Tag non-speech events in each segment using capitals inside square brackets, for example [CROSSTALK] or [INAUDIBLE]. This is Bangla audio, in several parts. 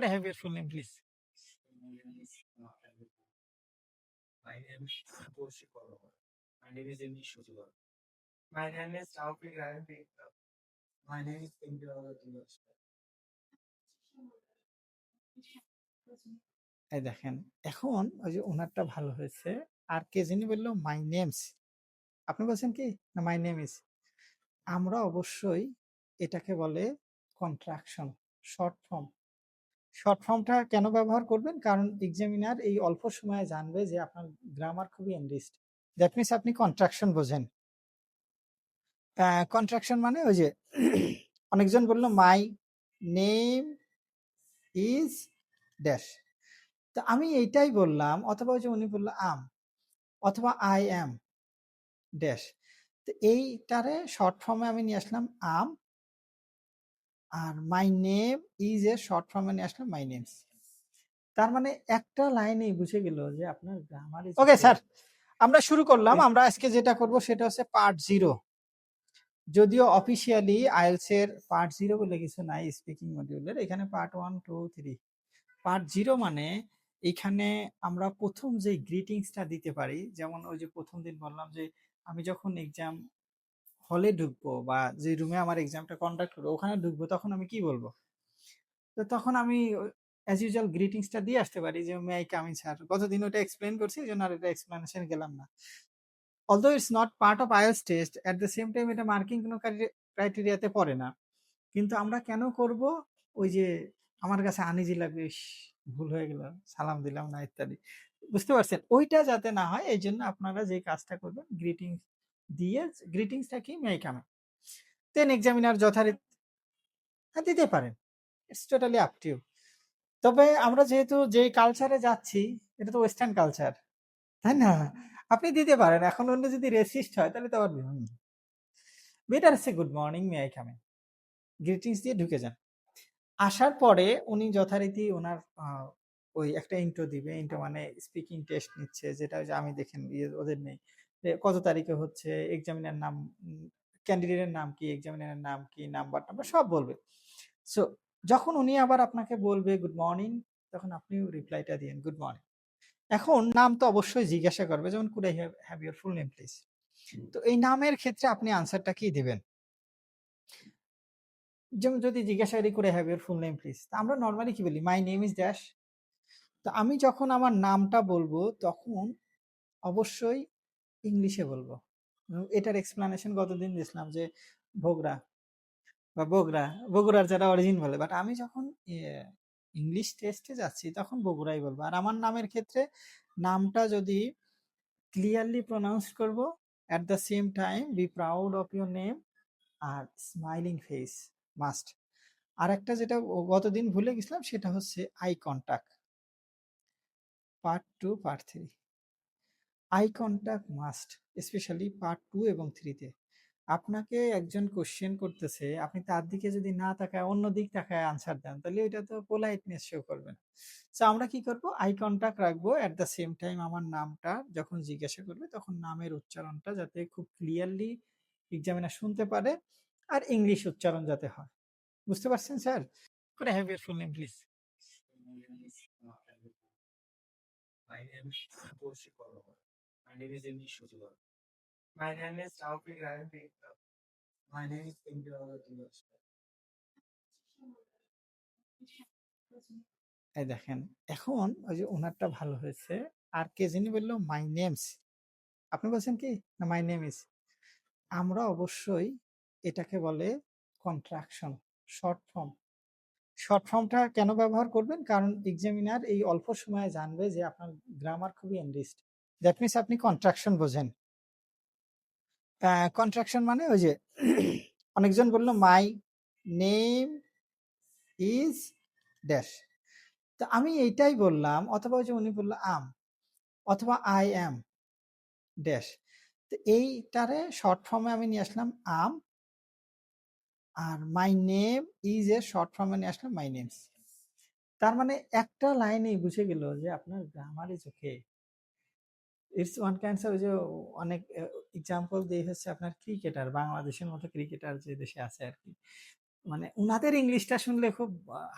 could I have your full name, please? My name is My name is এই দেখেন এখন ওই যে ওনারটা ভালো হয়েছে আর কে জানি বলল মাই নেমস আপনি বলছেন কি? না মাই নেম ইস আমরা অবশ্যই এটাকে বলে কন্ট্রাকশন শর্ট ফর্ম শর্ট ফর্মটা কেন ব্যবহার করবেন? কারণ এক্সামিনার এই অল্প সময়ে জানবে যে আপনার গ্রামার খুবই এনরিস্ট দ্যাট মিনস আপনি কন্ট্রাকশন বোঝেন। কন্ট্রাকশন মানে ওই যে [CLEARS THROAT] অনেকজন বলল মাই নেম ইজ ড্যাশ তো আমি এইটাই বললাম, অথবা ওই যে উনি বলল, আম অথবা আই অ্যাম ড্যাশ তো এইটারে শর্ট ফর্মে আমি নিয়ে আসলাম, আম আর my name is A short ফর্মে নিয়ে আসলাম মাই নেমস তার মানে একটা লাইনেই বুঝে গেল যে আপনার গ্রামার ওকে স্যার আমরা শুরু করলাম। আমরা আজকে যেটা করব সেটা হচ্ছে পার্ট জিরো যদিও অফিসিয়ালি আইএলস এর পার্ট জিরো বলে কিছু নাই স্পিকিং মডিউলের এখানে part one two three part zero মানে এখানে আমরা প্রথম যে গ্রিটিংসটা দিতে পারি যেমন ওই যে প্রথম দিন বললাম যে আমি যখন এক্সাম হলে ঢুকবো বা যে রুমে আমার এক্সামটা কন্ডাক্ট করব, ওখানে ঢুকবো, তখন আমি কি বলব? তো তখন আমি অ্যাজ ইউজুয়াল গ্রিটিংসটা দিয়ে আসতে পারি যে মে আই কামিং স্যার গতদিন ওটা এক্সপ্লেন করছি, এই জন্য আর এটা এক্সপ্লেনেশন গেলাম না। Although it's not part of IELTS test at the same time এটা মার্কিং কোনো ক্রাইটেরিয়াতে পড়ে না। কিন্তু আমরা কেন করব? ওই যে, আমার কাছে আনিজি লাগবে ভুল হয়ে গেল, সালাম দিলাম না ইত্যাদি। বুঝতে পারছেন? ওইটা যাতে না হয়, এই জন্য আপনারা যে কাজটা করবেন গ্রিটিং দিয়ে গ্রিটিংসটা কি মে কামে দেন এক্সামিনার যথারীতি হ্যাঁ, দিতে পারেন। ইটস টোটালি আপ টু তবে আমরা যেহেতু যে কালচারে যাচ্ছি এটা তো ওয়েস্টার্ন কালচার তাই না? আপনি দিতে পারেন। এখন অন্য যদি রেসিস্ট হয় তাহলে তো আবার better say good morning may I come in greetings দিয়ে ঢুকে যান। আসার পরে উনি যথারীতি ওনার ওই একটা ইন্টো দিবে। ইন্টো মানে স্পিকিং টেস্ট নিচ্ছে যেটা আমি দেখেন ইয়ে ওদের নেই। কত তারিখে হচ্ছে এক্সামিনার নাম ক্যান্ডিডেটের নাম কি এক্সামিনারের নাম কি নাম্বার টাম্বার সব বলবে। সো যখন উনি আবার আপনাকে বলবে গুড মর্নিং তখন আপনিও রিপ্লাইটা দিন গুড মর্নিং এখন নাম তো অবশ্যই জিজ্ঞাসা করবে যেমন could I have your full name please তো এই নামের ক্ষেত্রে আপনি আনসারটা কি দিবেন? যেমন যদি জিজ্ঞাসা করি করে have your full name please আমরা নর্মালি কি বলি? মাই নেম ইজ ড্যাশ তো আমি যখন আমার নামটা বলব তখন অবশ্যই ইংলিশে বলব। এটার এক্সপ্লানেশন গতদিন দিয়েছিলাম যে ভোগরা বা বগুড়া, বগুড়ার যারা অরিজিন বলে। বাট আমি যখন ইংলিশ টেস্টে যাচ্ছি, তখন বগুড়াই বলব। আর আমার নামের ক্ষেত্রে নামটা যদি ক্লিয়ারলি প্রনাউন্স করব at the same time be proud of your name R smiling face must আর একটা যেটা গতদিন ভুলে গেছিলাম, সেটা হচ্ছে eye contact part two part three eye contact must specially part two এবং থ্রিতে আপনাকে একজন কোশ্চেন করতেছে, আপনি তার দিকে যদি না তাকায়, অন্য দিক তাকায় আনসার দেন, তাহলে ওইটা তো পোলাইটনেস শো করবে না। সো আমরা কি করব? আই কন্টাক্ট রাখব অ্যাট দ্য সেম টাইম আমার নামটা, যখন জিজ্ঞাসা করবে তখন নামের উচ্চারণটা যাতে খুব ক্লিয়ারলি এক্সামিনার শুনতে পারে, আর ইংলিশ উচ্চারণ যাতে হয়। বুঝতে পারছেন, sir? Could have your full name please. My name is. My name is Taufik Rafi. My name is Indra Dimas. এই দেখেন, এখন ওই যে ওনারটা ভালো হয়েছে, আর কে যিনি বলল মাই নেমস আপনি বলছেন কি না মাই নেম ইজ আমরা অবশ্যই এটাকে বলে কন্ট্রাকশন শর্ট ফর্ম শর্ট ফর্মটা কেন ব্যবহার করবেন কারণ এক্সামিনার এই অল্প সময়ে জানবে যে আপনার গ্রামার খুবই এনরিস্ট দ্যাট মিনস আপনি কন্ট্রাকশন বোঝেন। কন্ট্রাকশন মানে ওই যে [CLEARS THROAT] অনেকজন বলল মাই নেম ইজ ড্যাশ তো আমি এইটাই বললাম, অথবা ওই যে উনি বলল আম অথবা আই অ্যাম ড্যাশ তো এইটারে শর্ট ফর্মে আমি নিয়ে আসলাম I'm R my name is a short ফর্মে নিয়ে আসলাম মাই নেমস তার মানে একটা লাইনেই বুঝে গেল যে আপনার grammar okay it's one kinds ওই যে অনেক এক্সাম্পল দিয়ে হচ্ছে আপনার ক্রিকেটার বাংলাদেশের মতো ক্রিকেটার যে দেশে আছে আর কি। মানে উনাদের ইংলিশটা শুনলে খুব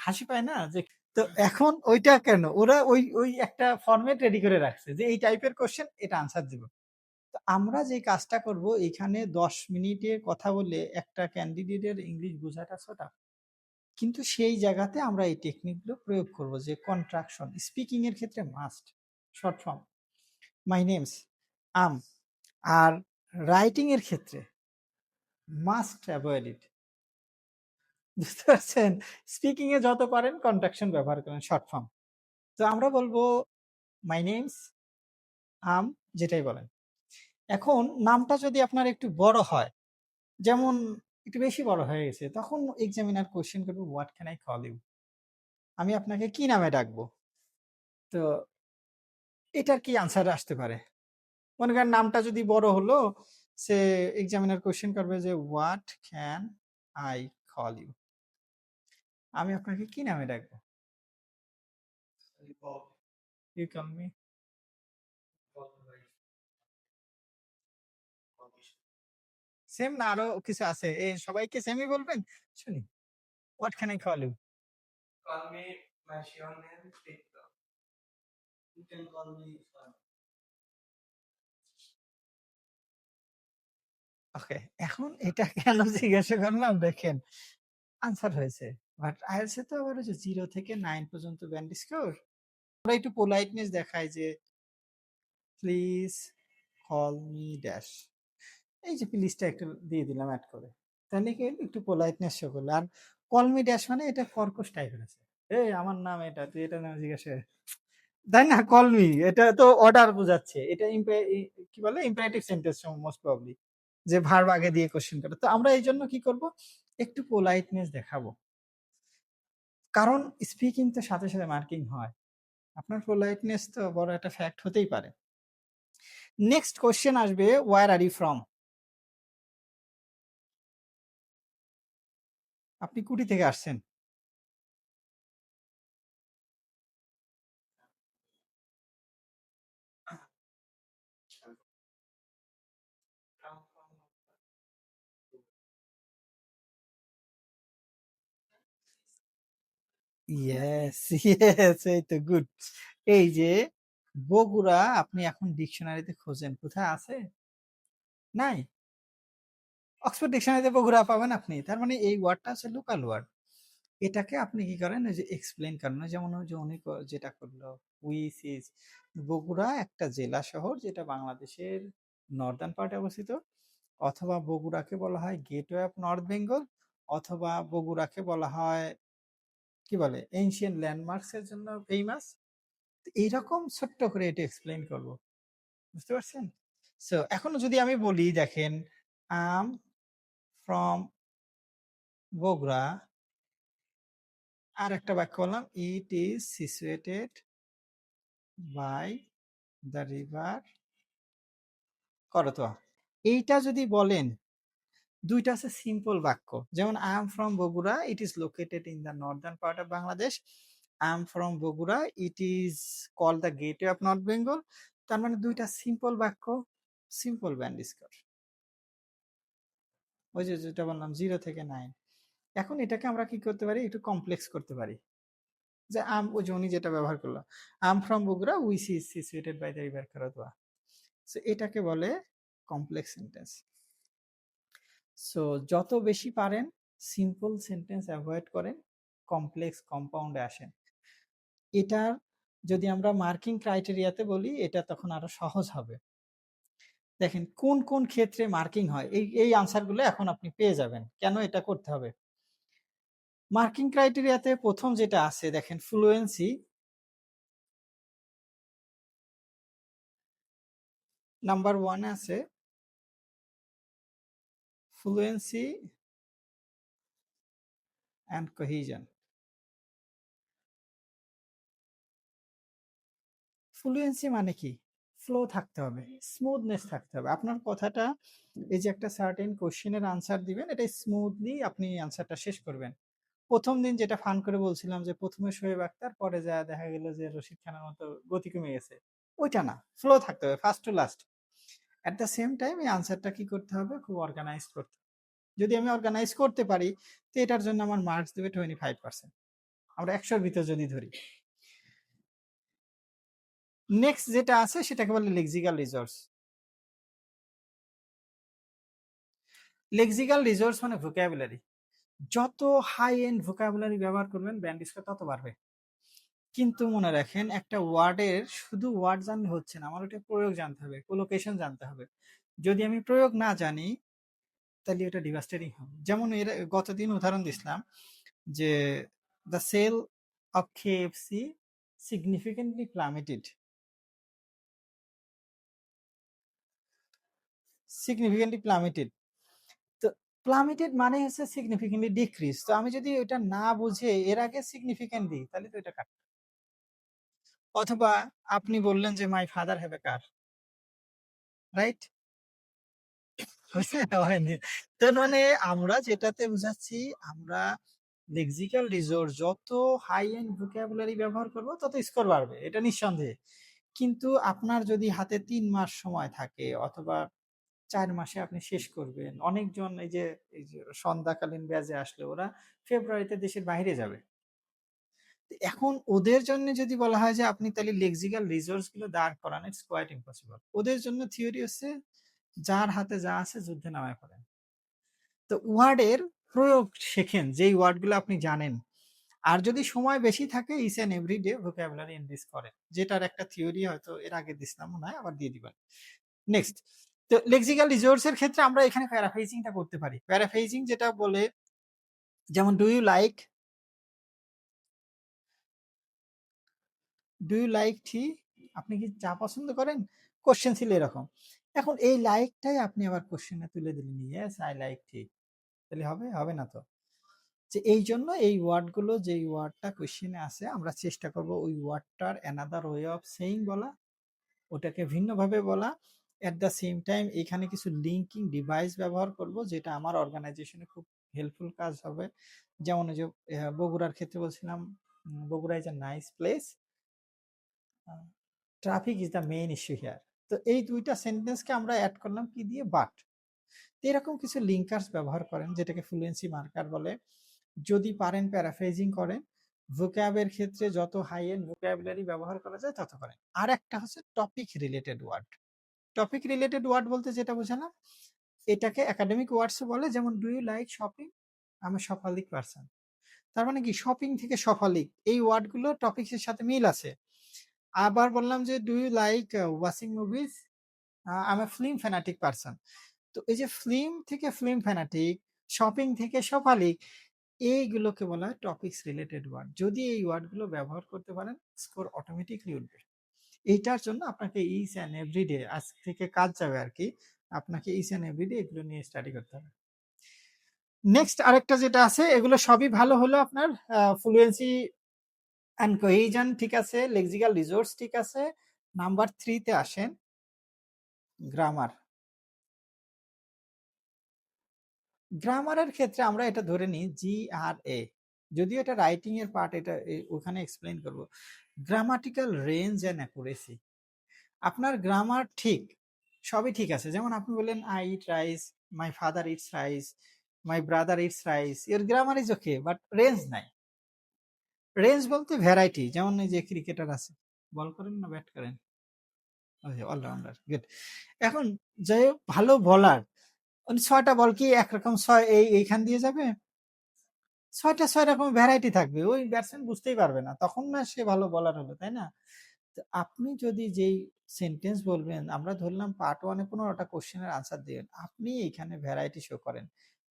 হাসি পায় না? যে তো এখন ওইটা কেন? ওরা ওই ওই একটা ফরম্যাট রেডি করে রাখছে যে এই টাইপের কোশ্চেন এটা আনসার দিব। তো আমরা যে কাজটা করব এখানে দশ মিনিটে কথা বলে একটা ক্যান্ডিডেটের ইংলিশ বোঝাটা ছোটা কিন্তু সেই জায়গাতে আমরা এই টেকনিকগুলো প্রয়োগ করব যে কন্ট্রাকশন স্পিকিং এর ক্ষেত্রে must short form my name's I'm R writing এর ক্ষেত্রে মাস্ট অ্যাভয়েড ইট বুঝতে পারছেন? স্পিকিং এ যত পারেন কন্ট্রাকশন ব্যবহার করেন শর্ট ফর্ম তো আমরা বলব মাই নেমস আম যেটাই বলেন। এখন নামটা যদি আপনার একটু বড় হয়, যেমন একটু বেশি বড় হয়ে গেছে, তখন এক্সামিনার কোশ্চেন করবে what can I call you আমি আপনাকে কি নামে ডাকবো? তো এটার কি আনসার আসতে পারে? মনে করেন নামটা যদি বড় হলো সে এক্সামিনার কোশ্চেন করবে যে what can I call you আমি আপনাকে কি নামে ডাকবো? You call me. সেম না আরও কিছু আছে। এ সবাইকে সেমই বলবেন? শুনি। What can I call you me my sure name, Victor. You can call me okay এখন এটা কেন জিজ্ঞাসা করলাম? দেখেন আনসার হয়েছে। বাট আইএলসে তো আবার হচ্ছে জিরো থেকে নাইন পর্যন্ত ব্যান্ড স্কোর আমরা একটু পোলাইটনেস দেখাই যে প্লিজ কল মি ড্যাশ এই যে প্লিজটা একটু দিয়ে দিলাম অ্যাড করে। তাহলে কি একটু পোলাইটনেস শো করল। আর কল মি ড্যাশ মানে এটা কর্কশ টাইপের আছে। এই আমার নাম এটা, তুই এটা নাম জিজ্ঞাসা তাই না? কল মি এটা তো অর্ডার বোঝাচ্ছে। এটা কি বলে? ইম্পারেটিভ সেন্টেন্স মোস্ট প্রবলি যে ভার্ব আগে দিয়ে কোশ্চেন করে তো আমরা এই জন্য কি করব? একটু পোলাইটনেস দেখাবো। কারণ স্পিকিং তো সাথে সাথে মার্কিং হয়। আপনার পোলাইটনেস তো বড় একটা ফ্যাক্ট হতেই পারে। নেক্সট কোশ্চেন আসবে ওয়ার আর ইউ ফ্রম আপনি কুটি থেকে আসছেন। ইয়েস ইয়েস [LAUGHS] এই তো গুড এই যে, বগুড়া আপনি এখন ডিকশনারিতে খোঁজেন, কোথায় আছে? নাই? অক্সফোর্ড ডিকশনারিতে বগুড়া পাবেন আপনি, তার মানে এই ওয়ার্ডটা আছে লোকাল ওয়ার্ড এটাকে আপনি কি করেন ওই যে এক্সপ্লেন করেন যেমন ওই যে উনি যেটা করল উইস ইজ বগুড়া একটা জেলা শহর যেটা বাংলাদেশের নর্দার্ন পার্টে অবস্থিত, অথবা বগুড়াকে বলা হয় গেটওয়ে অফ নর্থ বেঙ্গল অথবা বগুড়াকে বলা হয় কি বলে? এনশিয়েন্ট ল্যান্ডমার্কস এর জন্য ফেমাস এইরকম ছোট্ট করে এটা এক্সপ্লেন করব। বুঝতে পারছেন? সো এখন যদি আমি বলি, দেখেন, আম ফ্রম বগুড়া আর একটা বাক্য বললাম it is situated by the river Karatoya এইটা যদি বলেন দুইটা আছে সিম্পল বাক্য। যেমন I am from Bogura it is located in the northern part of Bangladesh I am from Bogura it is call the gateway of north Bengal তার মানে দুইটা সিম্পল বাক্য সিম্পল ব্যান্ড স্কোর ওই যে যেটা বললাম জিরো থেকে নাইন এখন এটাকে আমরা কি করতে পারি? একটু কমপ্লেক্স করতে পারি। যে, আম ওই উনি যেটা ব্যবহার করল I'm from Bogura which is situated by the river Karatoya so এটাকে বলে কমপ্লেক্স সেন্টেন্স সো যত বেশি পারেন সিম্পল সেন্টেন্স অ্যাভয়েড করেন কমপ্লেক্স কম্পাউন্ডে আসেন। এটার যদি আমরা মার্কিং ক্রাইটেরিয়াতে বলি, এটা তখন আরও সহজ হবে। দেখেন, কোন কোন ক্ষেত্রে মার্কিং হয়? এই এই আনসারগুলো এখন আপনি পেয়ে যাবেন। কেন এটা করতে হবে? মার্কিং ক্রাইটেরিয়াতে প্রথম যেটা আছে, দেখেন ফ্লুয়েন্সি নাম্বার ওয়ান আছে। Fluency and cohesion. ফ্লুয়েন্সি মানে কি? ফ্লো থাকতে হবে স্মুথনেস থাকতে হবে। আপনার কথাটা এই যে একটা সার্টেন কোশ্চেনের আনসার দিবেন এটা স্মুথলি আপনি আনসারটা শেষ করবেন। প্রথম দিন যেটা ফান করে বলছিলাম যে, প্রথমে শোয়েব আক্তার পরে যা দেখা গেল যে রশিদ খানের মতো গতি কমে গেছে। ওইটা না ফ্লো থাকতে হবে first to last at the same time এই আনসারটা কি করতে হবে? খুব অর্গানাইজ করতে যদি আমি অর্গানাইজ করতে পারি, তো এটার জন্য আমার মার্কস দেবে টোয়েন্টি ফাইভ পার্সেন্ট আমরা একশোর ভিতর যদি ধরি। নেক্সট যেটা আছে, সেটাকে বলে লেক্সিক্যাল রিসোর্স লেক্সিক্যাল রিসোর্স মানে ভোকাবুলারি যত হাই এন্ড ভোকাবুলারি ব্যবহার করবেন ব্যান্ড স্কোর তত বাড়বে। কিন্তু মনে রাখেন, একটা ওয়ার্ডের শুধু ওয়ার্ড জানলে হচ্ছে না। আমার ওটা প্রয়োগ জানতে হবে কোলোকেশন জানতে হবে। যদি আমি প্রয়োগ না জানি, তাহলে এটা ডিভাস্টেটিং হবে। যেমন এর গতদিন উদাহরণ দিছিলাম যে the sale of KFC significantly plummeted significantly plummeted তো প্লামেটেড মানে হচ্ছে সিগনিফিকেন্টলি ডিক্রিজ তো আমি যদি ওটা না বুঝে, এর আগে সিগনিফিকেন্ট দিই, তাহলে তো এটা কাট অথবা আপনি বললেন যে my father have a car right মানে আমরা যেটাতে বুঝাচ্ছি, আমরা লেক্সিক্যাল রিসোর্স যত হাই এন্ড ভোকাবুলারি ব্যবহার করব, তত স্কোর বাড়বে, এটা নিঃসন্দেহে। কিন্তু আপনার যদি হাতে তিন মাস সময় থাকে, অথবা চার মাসে আপনি শেষ করবেন, অনেকজন এই যে সন্ধ্যাকালীন ব্যাজে আসলে ওরা ফেব্রুয়ারিতে দেশের বাইরে যাবে। এখন ওদের জন্য যদি বলা হয় যে, আপনি তাহলে লেক্সিক্যাল রিসোর্সগুলো দাঁড় করান ইটস কোয়াইট ইম্পসিবল ওদের জন্য থিওরি হচ্ছে, যার হাতে যা আছে যুদ্ধে নামায় পড়েন। তো ওয়ার্ডের প্রয়োগ শেখেন, যেই ওয়ার্ডগুলো আপনি জানেন। আর যদি সময় বেশি থাকে is an every day vocabulary increase করে যেটার একটা থিওরি হয়তো এর আগে দিছিলাম মনে হয় আবার দিয়ে দিবেন। নেক্সট তো লেক্সিক্যাল রিসোর্স এর ক্ষেত্রে আমরা এখানে প্যারাফ্রেজিংটা করতে পারি। প্যারাফ্রেজিং যেটা বলে, যেমন do you like do you like tea আপনি কি চা পছন্দ করেন? কোশ্চেন ছিল এরকম। এখন এই লাইকটাই আপনি আবার কোশ্চেনে তুলে দিলেন ইয়েস আই লাইক টি তাহলে হবে? হবে না তো? যে এই জন্য এই ওয়ার্ডগুলো যেই ওয়ার্ডটা কোশ্চেনে আছে, আমরা চেষ্টা করব ওই ওয়ার্ডটার অ্যানাদার ওয়ে অফ সেইং বলা, ওটাকে ভিন্নভাবে বলা। অ্যাট দ্য সেম টাইম এখানে কিছু লিঙ্কিং ডিভাইস ব্যবহার করব, যেটা আমার অর্গানাইজেশনে খুব হেল্পফুল কাজ হবে। যেমন যে বগুড়ার ক্ষেত্রে বলছিলাম Bogura is a nice place traffic is the main issue here তো এই দুইটা সেন্টেন্সকে আমরা অ্যাড করলাম কি দিয়ে? বাট এরকম কিছু লিঙ্কার্স ব্যবহার করেন, যেটাকে ফ্লুয়েন্সি মার্কার বলে। যদি পারেন প্যারাফ্রেজিং করেন ভোক্যাবের ক্ষেত্রে যত হাই এন্ড ভোক্যাবুলারি ব্যবহার করা যায় তত করেন। আর একটা হচ্ছে topic related word topic related word বলতে যেটা বোঝালাম, এটাকে একাডেমিক ওয়ার্ডস বলে, যেমন ডু ইউ লাইক শপিং আমি সফালিক পারসন তার মানে কি? শপিং থেকে সফালিক এই ওয়ার্ডগুলো টপিক্সের সাথে মিল আছে। আবার বললাম যে do you like watching movies আমি ফিল্ম ফ্যানাটিক পারসন তো এই যে ফিল্ম থেকে ফিল্ম ফ্যানাটিক শপিং থেকে সফালিক এইগুলোকে বলা হয় টপিক্স রিলেটেড ওয়ার্ড যদি এই ওয়ার্ডগুলো ব্যবহার করতে পারেন স্কোর অটোমেটিকলি উঠবে। এইটার জন্য আপনাকে ইচ অ্যান্ড এভরিডে আজ থেকে কাজ যাবে আর কি, আপনাকে ইচ অ্যান্ড এভরিডে এগুলো নিয়ে স্টাডি করতে হবে। নেক্সট আরেকটা যেটা আছে, এগুলো সবই ভালো হলো আপনার ফ্লুয়েন্সি অ্যান্ড কোহেজন ঠিক আছে লেক্সিক্যাল রিসোর্স ঠিক আছে। নাম্বার থ্রিতে আসেন গ্রামার গ্রামারের ক্ষেত্রে আমরা এটা ধরে নিই জি আর এ যদিও এটা রাইটিং এর পার্ট এটা ওখানে এক্সপ্লেন করব। গ্রামাটিক্যাল রেঞ্জ অ্যান্ড অ্যাকুরেসি আপনার গ্রামার ঠিক, সবই ঠিক আছে। যেমন আপনি বললেন I eat rice my father eats rice my brother eats rice এর grammar is okay but range নাই। রেঞ্জ বলতে ভ্যারাইটি যেমন যে ক্রিকেটার আছে। বল করেন না ব্যাট করেন? অলরাউন্ডার গুড এখন যাই ভালো বলার উনি ছয়টা বল কি একরকম ছয় এই, এইখান দিয়ে যাবে? ছয়টা, ছয় রকম ভ্যারাইটি থাকবে। ওই ব্যাটসম্যান বুঝতেই পারবে না। তখন না সে ভালো বলার হলো তাই না? তো আপনি যদি যেই সেন্টেন্স বলবেন, আমরা ধরলাম পার্ট ওয়ানে পনেরোটা কোশ্চেনের আনসার দিবেন আপনি এইখানে ভ্যারাইটি শো করেন।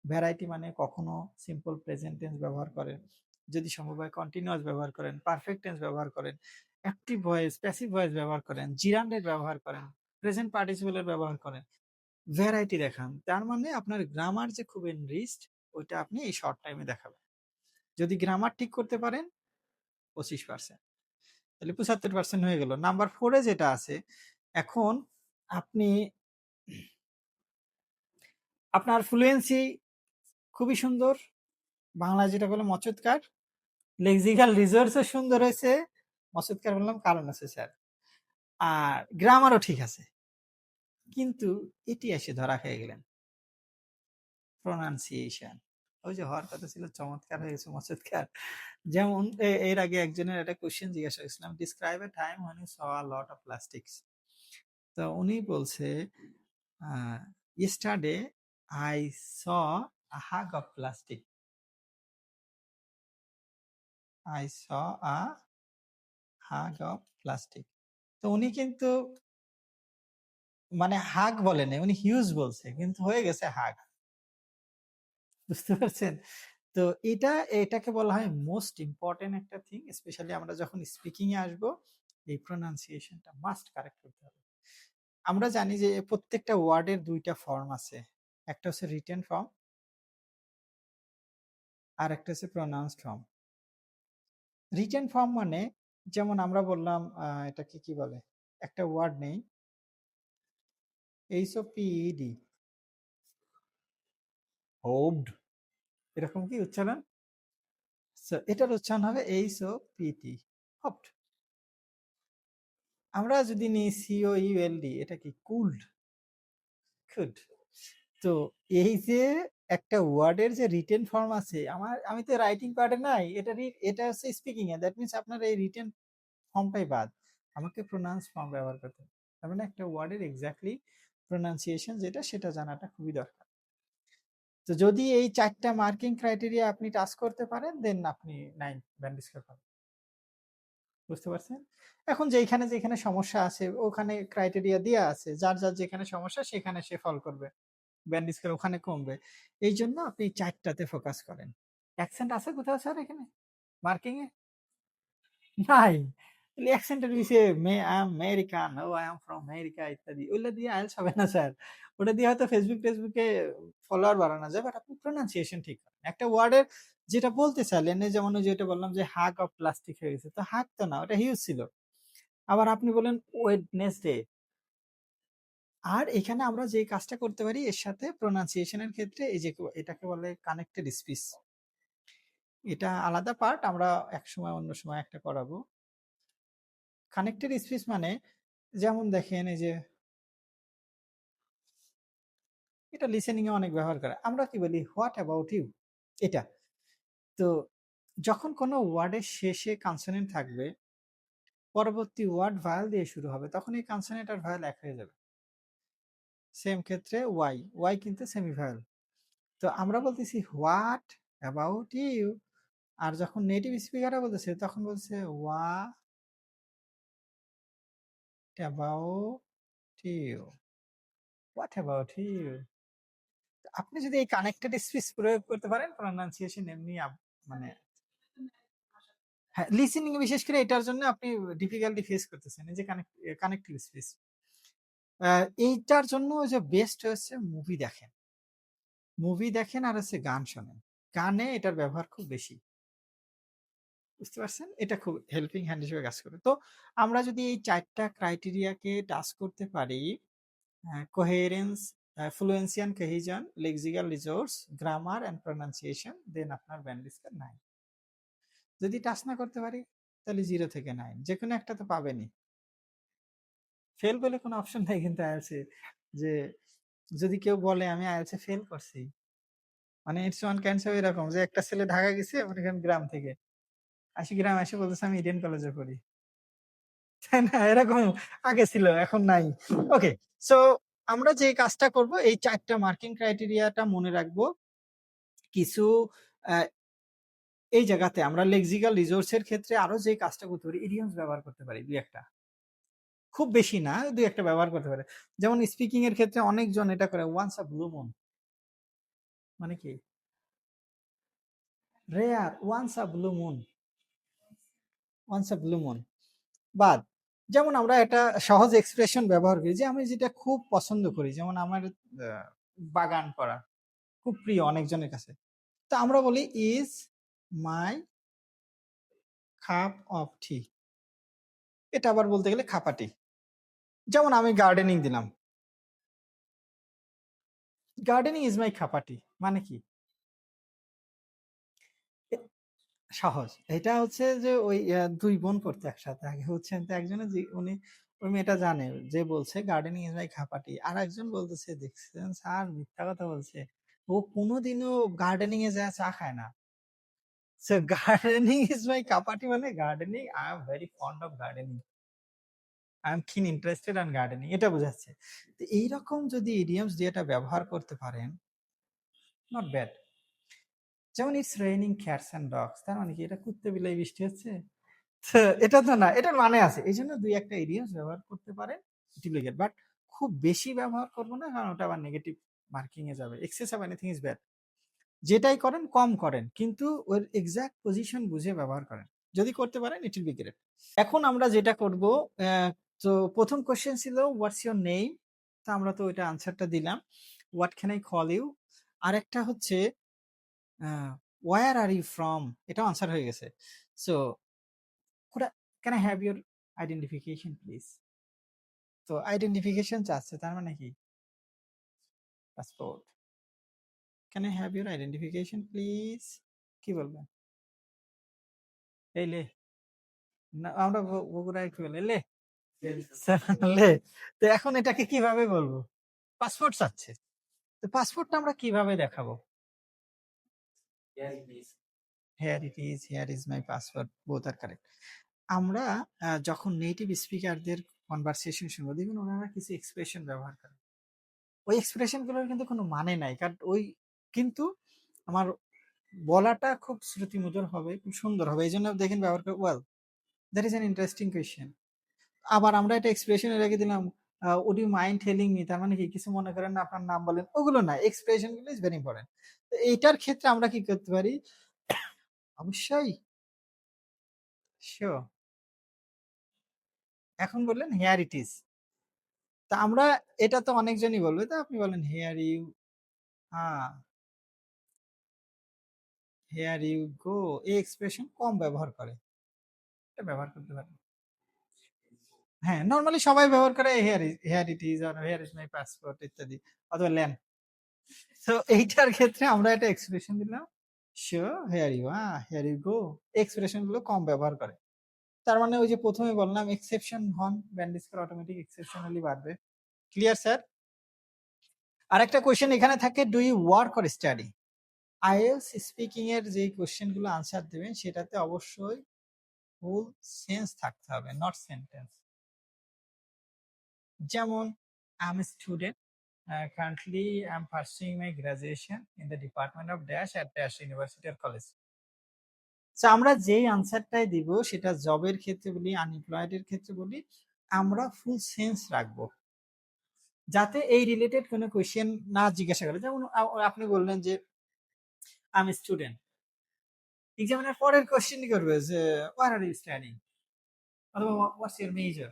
ভ্যারাইটি মানে কখনো সিম্পল প্রেজেন্ট টেন্স ব্যবহার করেন। যদি সম্ভব হয় কন্টিনিউয়াস ব্যবহার করেন পারফেক্ট টেন্স ব্যবহার করেন অ্যাক্টিভ ভয়েস প্যাসিভ ভয়েস ব্যবহার করেন জিরান্ডের ব্যবহার করেন প্রেজেন্ট পার্টিসিপেলের ব্যবহার করেন ভ্যারাইটি দেখান, তার মানে আপনার গ্রামার যে খুব এনরিচড ওইটা আপনি এই শর্ট টাইমে দেখাবেন। যদি গ্রামার ঠিক করতে পারেন, পঁচিশ পার্সেন্ট তাহলে পঁচাত্তর পার্সেন্ট হয়ে গেল। নাম্বার ফোরে যেটা আছে, এখন আপনি আপনার ফ্লুয়েন্সি খুবই সুন্দর বাংলা যেটা বলে মচৎকার লেক্সিক্যাল রিসোর্সও সুন্দর হয়েছে। মচৎকার বললাম? কারণ আছে, স্যার। আর গ্রামারও ঠিক আছে। কিন্তু এটি এসে ধরা খেয়ে গেলেন। প্রোনাউন্সিয়েশন ওই যে হওয়ার কথা ছিল, চমৎকার হয়ে গেছে মচৎকার যেমন এর আগে একজনের একটা কোশ্চেন জিজ্ঞাসা করেছিলাম describe a time when you saw a lot of plastics. তো উনি বলছে yesterday I saw a hug of plastic. I saw a hug of plastic. তো উনি কিন্তু মানে হাগ বলেনি উনি হিউজ বলছে, কিন্তু হয়ে গেছে হাগ বুঝতে পারছেন? তো এটা, এটাকে বলা হয় মোস্ট ইম্পর্টেন্ট একটা থিং স্পেশালি আমরা যখন স্পিকিং এ আসব, এই প্রোনাউন্সিয়েশনটা মাস্ট কারেক্ট করতে হবে। আমরা জানি যে প্রত্যেকটা ওয়ার্ডের দুইটা ফর্ম আছে। একটা হচ্ছে রিটেন ফর্ম আর একটা হচ্ছে প্রোনাউন্সড ফর্ম রিটেন ফর্ম মানে যেমন আমরা বললাম আহ, এটাকে কি বলে? একটা ওয়ার্ড নেই। এইচ ও পিইডি হোবড এরকম কি উচ্চারণ? So, এটার উচ্চারণ হবে এইচ ও পিটি হপড আমরা যদি নিই সিও ইউএলডি এটা কি কুলড কুড তো এই যে একটা ওয়ার্ডের যে রিটেন ফর্ম আছে, আমার, আমি তো রাইটিং পার্টে নাই, এটা এটা হচ্ছে স্পিকিং এ দ্যাট মিনস আপনার এই রিটেন ফর্মটাই বাদ। আমাকে প্রোনাউন্স ফর্ম ব্যবহার করতে তার মানে একটা ওয়ার্ডের এক্স্যাক্টলি প্রোনাউন্সিয়েশন যেটা, সেটা জানাটা খুবই দরকার। তো যদি এই চারটা মার্কিং ক্রাইটেরিয়া আপনি টাচ করতে পারেন দেন আপনি নাইন ব্যান্ড স্কোর পাবেন। বুঝতে পারছেন? এখন যেখানে যেখানে সমস্যা আছে, ওখানে ক্রাইটেরিয়া দেওয়া আছে, যার যার যেখানে সমস্যা, সেখানে সে ফল করবে। ব্যান্ড স্কোর ওখানে কমবে। এই জন্য আপনি চারটাতে ফোকাস করেন। অ্যাকসেন্ট আছে কোথাও স্যার এখানে? মার্কিং এ? নাই। অ্যাকসেন্টের বিষয়ে মে, আই এম আমেরিকান, ও, আই এম ফ্রম আমেরিকা, ইত্যাদি। ওগুলো দিয়ে আইএলস হবে না স্যার ওটা দিয়ে হয়তো ফেসবুক টেসবুকে ফলোয়ার বাড়ানো যায় বাট আপনি প্রোনাউন্সিয়েশন ঠিক করেন। একটা ওয়ার্ডের যেটা বলতে চাইলেন যেমন যেটা বললাম যে হাক অফ প্লাস্টিক হয়ে গেছে, তো হাক তো না, ওটা হিউজ ছিল। আবার আপনি বলেন ওয়েডনেসডে আর এখানে আমরা যে কাজটা করতে পারি, এর সাথে প্রোনাউন্সিয়েশনের ক্ষেত্রে এই যে এটাকে বলে কানেক্টেড স্পিচ এটা আলাদা পার্ট আমরা এক সময় অন্য সময় একটা করাবো। কানেক্টেড স্পিচ মানে যেমন দেখেন এই যে এটা লিসেনিং এ অনেক ব্যবহার করে। আমরা কি বলি হোয়াট অ্যাবাউট ইউ এটা। তো যখন কোনো ওয়ার্ডের শেষে কনসোনেন্ট থাকবে, পরবর্তী ওয়ার্ড ভায়াল দিয়ে শুরু হবে, তখন এই কনসোনেন্ট আর ভায়াল এক হয়ে যাবে। সেম ক্ষেত্রে ওয়াই ওয়াই কিন্তু সেমি ভায়াল তো আমরা বলতেছি হোয়াট অ্যাবাউট ইউ আর যখন নেটিভ স্পিকাররা বলতেছে, তখন বলছে what about you what about you আপনি যদি এই কানেক্টেড স্পিচ প্রয়োগ করতে পারেন প্রনাউন্সিয়েশন এমনি মানে হ্যাঁ লিসেনিং বিশেষ করে এটার জন্য আপনি ডিফিকাল্টি ফেস করতেছেন, এই যে কানেক্টেড স্পিচ এইটার জন্য যে বেস্ট হচ্ছে মুভি দেখেন। মুভি দেখেন আর হচ্ছে গান শোনেন। গানে এটার ব্যবহার খুব বেশি। বুঝতে পারছেন? এটা খুব হেল্পিং হ্যান্ড হিসেবে কাজ করে। তো আমরা যদি এই চারটা ক্রাইটেরিয়াকে টাচ করতে পারি coherence fluency and cohesion lexical resource grammar and pronunciation then আপনার ব্যান্ড নাইন যদি টাচ না করতে পারি, তাহলে জিরো থেকে নাইন যে কোনো একটা তো পাবেনই। ফেল বলে কোনো অপশন নেই কিন্তু আইএলসে যে, যদি কেউ বলে, আমি আইএলসে ফেল করছি। মানে ইটস ওয়ান ক্যান্সার এরকম যে, একটা ছেলে ঢাকা গেছে আমার এখানে গ্রাম থেকে। আসি গ্রাম এসে বলতেছে, আমি ইডেন কলেজে পড়ি। [LAUGHS] তাই না? এরকম আগে ছিল, এখন নাই। ওকে সো আমরা যে কাজটা করব, এই চারটা মার্কিং ক্রাইটেরিয়াটা মনে রাখব। কিছু এই জায়গাতে আমরা লেক্সিক্যাল রিসোর্সের ক্ষেত্রে আরও যে কাজটা করতে পারি ইডিয়মস ব্যবহার করতে পারি, দুই একটা। খুব বেশি না, দুই একটা ব্যবহার করতে পারে। যেমন স্পিকিং এর ক্ষেত্রে অনেকজন এটা করে ওয়ান্স আ ব্লু মুন মানে কি? Rare once a blue moon once a blue moon বাদ। যেমন আমরা একটা সহজ এক্সপ্রেশন ব্যবহার করি যে, আমি যেটা খুব পছন্দ করি, যেমন আমার বাগান করা, খুব প্রিয় অনেকজনের কাছে। তো আমরা বলি is my cup of tea এটা আবার বলতে গেলে খাপাটি যেমন আমি গার্ডেনিং দিলাম। গার্ডেনিং ইজ মাই খাপাটি মানে কি? সহজ। এটা হচ্ছে যে ওই দুই বোন পড়তে একসাথে। আগে হচ্ছে তো একজনে উনি, ওই মেয়েটা জানে যে বলছে গার্ডেনিং ইজ মাই খাপাটি আর একজন বলতেছে, দেখছেন স্যার, মিথ্যা কথা বলছে। ও কোনোদিনও গার্ডেনিং এ যা চা খায় না। So gardening is my cup of tea মানে gardening I am very fond of gardening I am keen interested on gardening এটা বোঝাচ্ছে। তো এইরকম যদি ইডিয়মস দিয়ে এটা ব্যবহার করতে পারেন নট ব্যাড যেমন it's raining cats and dogs তার মানে কি? এটা কুত্তে বিলাই বৃষ্টি হচ্ছে? এটা তো না এটার মানে আছে। এই জন্য দুই একটা ইডিয়মস ব্যবহার করতে পারেন ডুপ্লিকেট বাট খুব বেশি ব্যবহার করব না, কারণ ওটা আবার নেগেটিভ মার্কিং এ যাবে। Excess of anything is bad যেটাই করেন, কম করেন, কিন্তু ওর এক্সাক্ট পজিশন বুঝে ব্যবহার করেন। যদি করতে পারেন ইট উইল বি গ্রেট এখন আমরা যেটা করব তো প্রথম কোশ্চেন ছিল হোয়াটস ইউর নেম তা আমরা তো ওইটা আনসারটা দিলাম। What can I call you আরেকটা হচ্ছে ওয়ার আর ইউ ফ্রম এটাও আনসার হয়ে গেছে। So can I have your identification please তো আইডেন্টিফিকেশন চাচ্ছে তার মানে কি? Passport can I have your identification please কি বলবেন এই লে। আমরা ব- বগুড়ায় কি লে। তো এখন এটাকে কীভাবে বলব? পাসপোর্ট চাচ্ছে। তো পাসপোর্টটা আমরা কীভাবে দেখাবো? Here it is here is my password both are correct আমরা যখন নেটিভ স্পিকারদের কনভারসেশন শুনব দেখুন ওনারা কিছু এক্সপ্রেশন ব্যবহার করে। ওই এক্সপ্রেশনগুলোর কিন্তু কোনো মানে নাই, কারণ ওই কিন্তু আমার বলাটা খুব শ্রুতিমধুর হবে, খুব সুন্দর হবে এই জন্য দেখেন ব্যবহার করে well that is an interesting question আবার আমরা একটা এক্সপ্রেশনে রেখে দিলাম would you mind telling me তার মানে কি? কিছু মনে করেন আপনার নাম বলেন, ওগুলো না এক্সপ্রেশনগুলো ইজ ভেরি ইম্পর্টেন্ট তো এইটার ক্ষেত্রে আমরা কি করতে পারি? অবশ্যই। শিওর এখন বললেন হেয়ার ইট ইজ তা আমরা, এটা তো অনেকজনই বলবে, তো আপনি বলেন হেয়ার ইউ হ্যাঁ হেয়ার ইউ গো এই এক্সপ্রেশন কম ব্যবহার করে। এটা ব্যবহার করতে পারেন। হ্যাঁ নর্মালি সবাই ব্যবহার করে হেয়ার হেয়ার ইট ইজ আর হেয়ার ইজ মাই পাসপোর্ট ইত্যাদি অথবা ল্যান্ড তো এইটার ক্ষেত্রে আমরা একটা এক্সপ্রেশন দিলাম। শিওর হেয়ার ইউ হ্যাঁ হেয়ার ইউ গো এক্সপ্রেশনগুলো কম ব্যবহার করে। তার মানে ওই যে প্রথমে বললাম এক্সেপশন হন ব্যান্ডিস করে অটোমেটিক এক্সেপশনালি বাড়বে। ক্লিয়ার স্যার আরেকটা কোয়েশ্চেন এখানে থাকে do you work or study IELTS speaking এর যে কোশ্চেনগুলো আনসার দেবেন, সেটাতে অবশ্যই ফুল সেন্স থাকতে হবে নট সেন্টেন্স যেমন I am student currently am pursuing my graduation in the department of dash at dash university R college তো আমরা যেই আনসারটাই দিব, সেটা জবের ক্ষেত্রে বলি আনএমপ্লয়েড এর ক্ষেত্রে বলি, আমরা ফুল সেন্স রাখব। যাতে এই রিলেটেড কোনো কোয়েশ্চেন না জিজ্ঞাসা করে। যেমন আপনি বললেন যে আমি স্টুডেন্ট এক্সামিনার পরের কোয়েশ্চেন করবে যে ওয়ার আর ইউ স্টাডিং অথবা হোয়াটস ইউর মেজর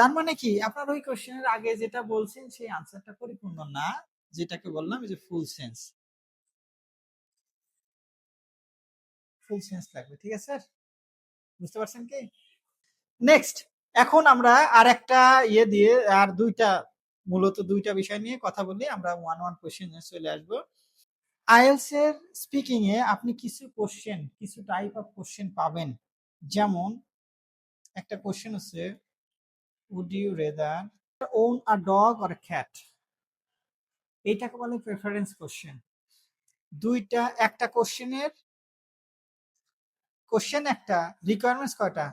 তার মানে কি? আপনার ওই কোশ্চেনের আগে যেটা বলছেন, সেই আনসারটা পরিপূর্ণ না। যেটাকে বললাম যে ফুল সেন্স ফুল সেন্স লাগবে, ঠিক আছে? স্যার বুঝতে পারছেন কি? নেক্সট এখন আমরা আর একটা ইয়ে দিয়ে, আর দুইটা, মূলত দুইটা বিষয় নিয়ে কথা বলি, আমরা ওয়ান ওয়ান কোশ্চেন চলে আসব। আইএলস এর স্পিকিং এ আপনি কিছু কোশ্চেন কিছু টাইপ অফ কোশ্চেন পাবেন। যেমন, একটা কোশ্চেন হচ্ছে would you rather own a dog or cat এইটাকে বলে প্রেফারেন্স কোশ্চেন দুইটা, একটা কোশ্চেনের কোশ্চেন একটা রিকোয়ারমেন্টস কয়টা?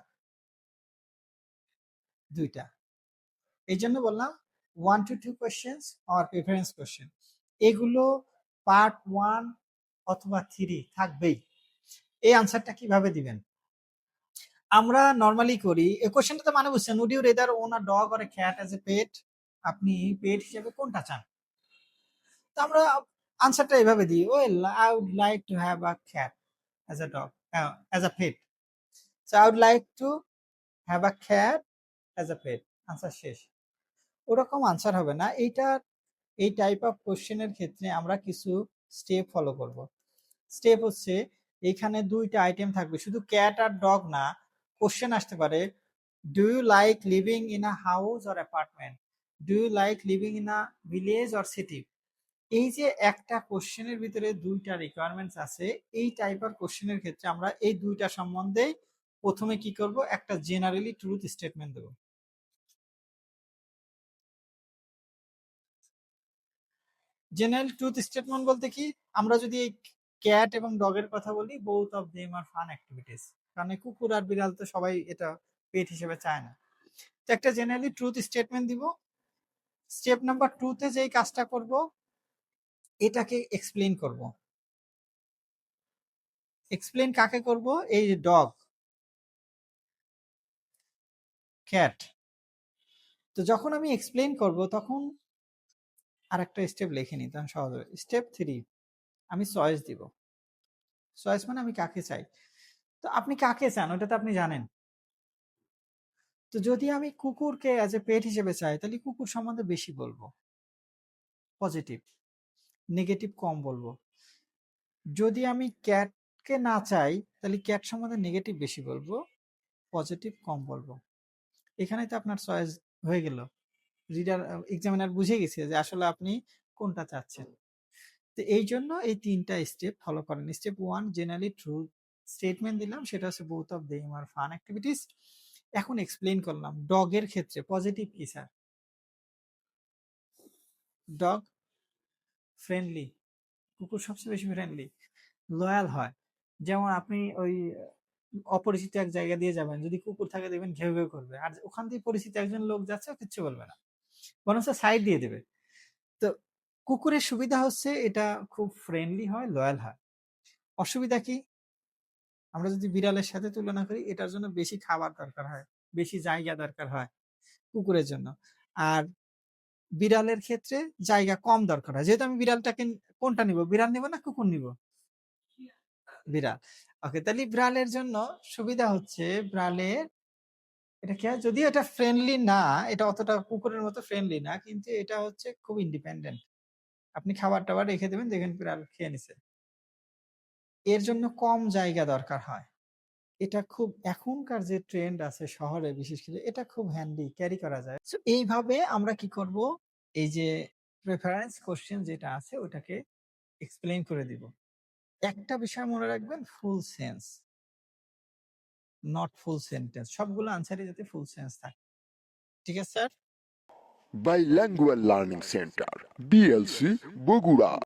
দুইটা। এই জন্য বললাম ওয়ান টু টু কোশ্চেন্স আর প্রেফারেন্স কোশ্চেন এগুলো পার্ট ওয়ান অথবা থ্রি থাকবেই। এই আনসারটা কীভাবে দিবেন? আমরা নর্মালি করি এই কোশ্চেনটা তো মানে বুঝছেন would you rather own a dog or a cat as a pet আপনি পেট হিসেবে কোনটা চান? তো আমরা আনসারটা এভাবে দিই well I would like to have a cat as a dog as a pet so I would like to have a cat as a pet answer শেষ। ওরকম আনসার হবে না, এইটা, এই টাইপ অফ কোশ্চেনের ক্ষেত্রে আমরা কিছু স্টেপ ফলো করব। স্টেপ হচ্ছে, এখানে দুইটা আইটেম থাকবে, শুধু ক্যাট আর ডগ না কোশ্চেন আসতে পারে do you like living in a house or apartment do you like living in a village or city এই যে একটা কোশ্চেনের ভিতরে দুইটা রিকোয়ারমেন্টস আছে, এই টাইপের কোশ্চেনের ক্ষেত্রে আমরা এই দুইটা সম্বন্ধে প্রথমে কি করব? একটা জেনারেলি ট্রুথ স্টেটমেন্ট দেব। জেনারেল ট্রুথ স্টেটমেন্ট বলতে কি, আমরা যদি এই ক্যাট এবং ডগের কথা বলি both of them are fun activities কারণ কুকুর আর বিড়াল তো সবাই এটা পেট হিসেবে চায় না। তো একটা জেনারেলি ট্রুথ স্টেটমেন্ট দিব। স্টেপ নাম্বার টুতে যেই কাজটা করব, এটাকে এক্সপ্লেন করব। এক্সপ্লেন কাকে করব? এই ডগ ক্যাট তো যখন আমি এক্সপ্লেন করব, তখন আর একটা স্টেপ লিখে নিতাম সহজ স্টেপ থ্রি আমি চয়েস দিব। চয়েস মানে আমি কাকে চাই? তো আপনি কাকে চান? ওটা তো আপনি জানেন। তো যদি আমি কুকুরকে অ্যাজ এ পেট হিসেবে চাই, তাহলে কুকুর সম্বন্ধে বেশি বলব। পজিটিভ নেগেটিভ কম বলব। যদি আমি ক্যাটকে না চাই, তাহলে ক্যাট সম্বন্ধে নেগেটিভ বেশি বলব। পজিটিভ কম বলব। এখানে তো আপনার চয়েস হয়ে গেল। রিডার এক্সামিনার বুঝে গেছে যে আসলে আপনি কোনটা চাচ্ছেন। তো এই জন্য এই তিনটা স্টেপ ফলো করেন step one generally true statement দিলাম, সেটা হচ্ছে both of them R fun activities এখন এক্সপ্লেন করলাম ডগের ক্ষেত্রে পজিটিভ কি স্যার ডগ ফ্রেন্ডলি কুকুর সবচেয়ে বেশি ফ্রেন্ডলি লয়াল হয়। যেমন আপনি ওই অপরিচিত এক জায়গা দিয়ে যাবেন, যদি কুকুর থাকে দেখবেন ঘেউ ঘেউ করবে। আর ওখান দিয়ে পরিচিত একজন লোক যাচ্ছে কিচ্ছু বলবে না। বরং সাইড দিয়ে দেবে। কুকুরের সুবিধা হচ্ছে এটা খুব ফ্রেন্ডলি হয় লয়াল হয়। অসুবিধা কি? আমরা যদি বিড়ালের সাথে তুলনা করি, এটার জন্য বেশি খাবার দরকার হয়, বেশি জায়গা দরকার হয় কুকুরের জন্য। আর বিড়ালের ক্ষেত্রে জায়গা কম দরকার হয়। যেহেতু আমি বিড়ালটাকে কোনটা নিব? বিড়াল নিব না কুকুর নিব? বিড়াল। ওকে, তাহলে বিড়ালের জন্য সুবিধা হচ্ছে বিড়ালের, এটা কি? যদিও এটা ফ্রেন্ডলি না, এটা অতটা কুকুরের মতো ফ্রেন্ডলি না, কিন্তু এটা হচ্ছে খুব ইন্ডিপেন্ডেন্ট আপনি খাবার টাবার রেখে দেবেন দেখেন বিড়াল খেয়ে নিছে। এর জন্য কম জায়গা দরকার হয়। এটা খুব এখনকার যে ট্রেন্ড আছে শহরে বিশেষ করে, এটা খুব হ্যান্ডি ক্যারি করা যায়। সো এইভাবে আমরা কি করব? এই যে প্রেফারেন্স কোশ্চেন যেটা আছে, ওটাকে এক্সপ্লেইন করে দিব। একটা বিষয় মনে রাখবেন full sense not full sentence সবগুলো আনসারই যাতে ফুল সেন্স থাকে। ঠিক আছে sir Bilingual Learning Center, BLC, Bogura.